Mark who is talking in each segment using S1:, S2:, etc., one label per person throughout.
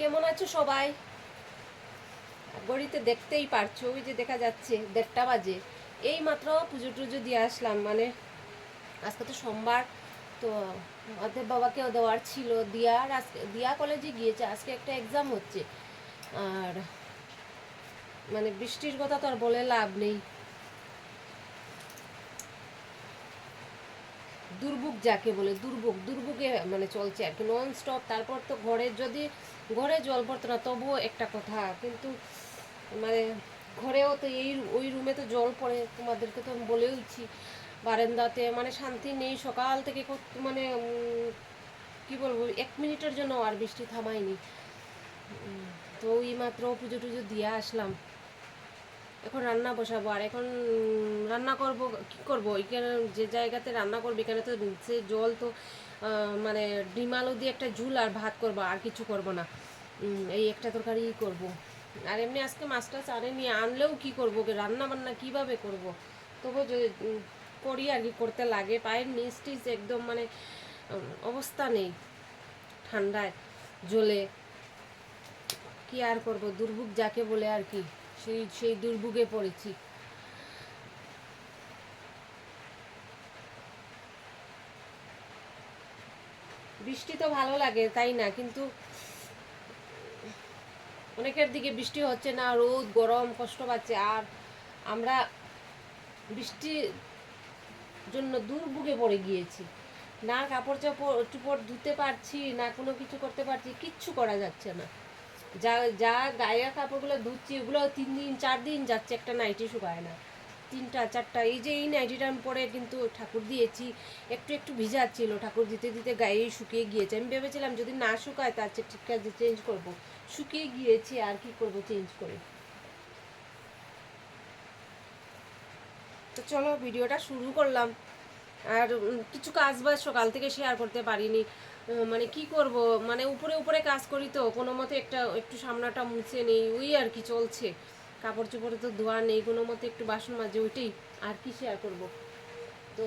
S1: কেমন আছো সবাই? গড়িতে দেখতেই পারছ, ওই যে দেখা যাচ্ছে দেড়টা বাজে। এই মাত্র পুজো টুজো দিয়ে আসলাম মানে আজকে তো সোমবার, তো ওদের বাবাকেও দেওয়ার ছিল দিয়ার আজকে, দিয়া কলেজে গিয়েছে, আজকে একটা এক্সাম হচ্ছে। আর মানে বৃষ্টির কথা তো আর বলে লাভ নেই। দুর্ভোগ যাকে বলে, দুর্ভোগ, দুর্ভোগে মানে চলছে আর কি নন স্টপ তারপর তো ঘরে যদি, ঘরে জল পড়তো না, তবুও একটা কথা, কিন্তু মানে ঘরেও তো এই, ওই রুমে তো জল পড়ে, তোমাদেরকে তো আমি বলেওছি বারান্দাতে মানে শান্তি নেই, সকাল থেকে মানে কি বলব, এক মিনিটের জন্য আর বৃষ্টি থামায়নি। তো ওই মাত্র পুজো টুজো দিয়ে আসলাম। এখন রান্না বসাবো, আর এখন রান্না করব, কি করব? এখানে যে জায়গাতে রান্না করব, এখানে তো সে জল তো মানে ডিম দিয়ে একটা ঝুল আর ভাত করব, আর কিছু করব না। এই একটা তরকারি করব। আর এমনি আজকে মাছটা আনেনি, আনলেও কি করব? রান্না বান্না কীভাবে করব? তবু করি আর কি, করতে লাগে। পায়ের নিচ টিচ একদম মানে অবস্থা নেই। ঠান্ডায়, জ্বলে, কি আর করব? দুর্ভোগ যাকে বলে আর কি। সেই সেই দুর্ভোগে পড়েছি। বৃষ্টি তো ভালো লাগে, তাই না? কিন্তু অনেকের দিকে বৃষ্টি হচ্ছে না, রোদ, গরম, কষ্ট পাচ্ছে। আর আমরা বৃষ্টির জন্য দুর্ভোগে পড়ে গিয়েছি। না কাপড় চাপড় চুপড় ধুতে পারছি, না কোনো কিছু করতে পারছি, কিচ্ছু করা যাচ্ছে না। যা যা গায়ের কাপড়গুলো ধুচ্ছি ওগুলো তিন দিন, চার দিন যাচ্ছে, একটা নাইটি শুকায় না। তিনটা, চারটা, এই যে এই নাইটিটা আমি পরে কিন্তু ঠাকুর দিয়েছি, একটু একটু ভিজাচ্ছিল, ঠাকুর দিতে দিতে গায়ে শুকিয়ে গিয়েছে। আমি ভেবেছিলাম যদি না শুকায়, তার চেয়ে ঠিক আছে চেঞ্জ করব। শুকিয়ে গিয়েছে, আর কি করব চেঞ্জ করে? তো চলো ভিডিওটা শুরু করলাম। আর কিছু কাজ বাজ সকাল থেকে শেয়ার করতে পারিনি। মানে কি করব? মানে উপরে উপরে কাজ করি তো, কোনো মতে একটা একটু সামনাটা মুছে নেই, ওই আর কি চলছে। কাপড় চোপড়ে তো ধোয়া নেই, কোনো মতে একটু বাসন মাজে, ওইটাই। আর কি শেয়ার করব? তো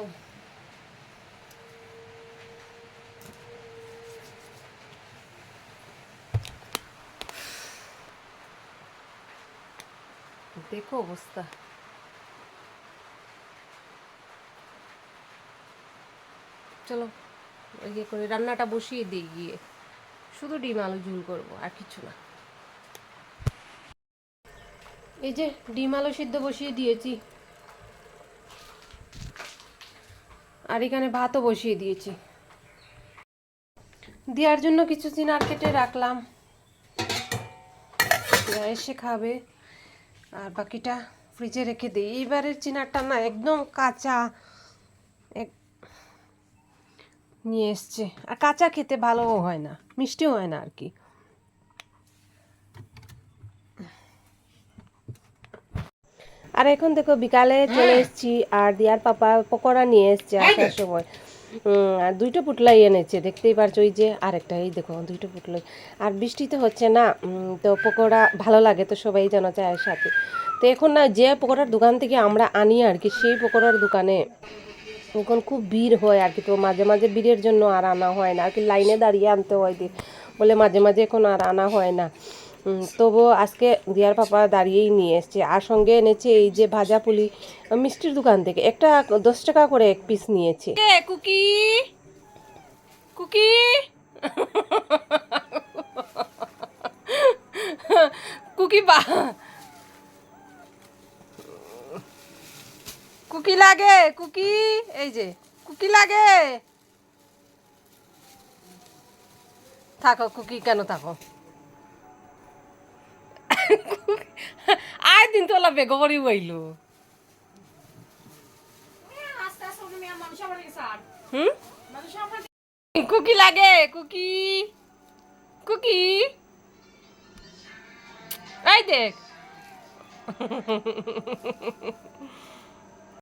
S1: দেখো অবস্থা। চলো। ইয়ে করে রান্নাটা বসিয়ে দিই গিয়ে। শুধু ডিম আলু ঝুল করব আর কিছু না। এই যে ডিম আলু সিদ্ধ বসিয়ে দিয়েছি। আর এখানে ভাতও বসিয়ে দিয়েছি। দেওয়ার জন্য কিছু চিনার কেটে রাখলাম। এসে খাবে। আর বাকিটা ফ্রিজে রেখে দিই। এইবারের চিনারটা না একদম কাঁচা, এক নিয়ে এসছে। আর কাঁচা খেতে ভালোও হয় না, মিষ্টিও হয় না আর কি আর এখন দেখো বিকালে চলে এসেছি, আর দিয়ার পাপা পকোড়া নিয়ে এসছে আসার সময়। আর দুইটো পুটলাই এনেছে, দেখতেই পারছ ওই যে আরেকটা, এই দেখো দুইটো পুটলাই। আর বৃষ্টি তো হচ্ছে না তো পকোড়া ভালো লাগে তো সবাই জানো চায়ের সাথে। তো এখন না যে পকোড়ার দোকান থেকে আমরা আনি আর কি, সেই পকোড়ার দোকানে এখন খুব ভিড় হয় আর কি, তো মাঝে মাঝে ভিড়ের জন্য আর আনা হয় না। আর কি লাইনে দাঁড়িয়ে আনতে হয় বলে মাঝে মাঝে এখন আর আনা হয় না। তবুও আজকে দিয়ার পাপা দাঁড়িয়েই নিয়ে এসছে। আর সঙ্গে এনেছে এই যে ভাজা পুলি, মিষ্টির দোকান থেকে। একটা দশ টাকা করে এক পিস নিয়েছে। কুকি? কুকি? কুকি বা কুকি লাগে, কুকি? এই যে, কুকি লাগে। থাকো, কুকি কেন থাকো? আয় দিন তোলা বেগ করি বইলো। হুম? কুকি লাগে, কুকি। কুকি। এই দেখ।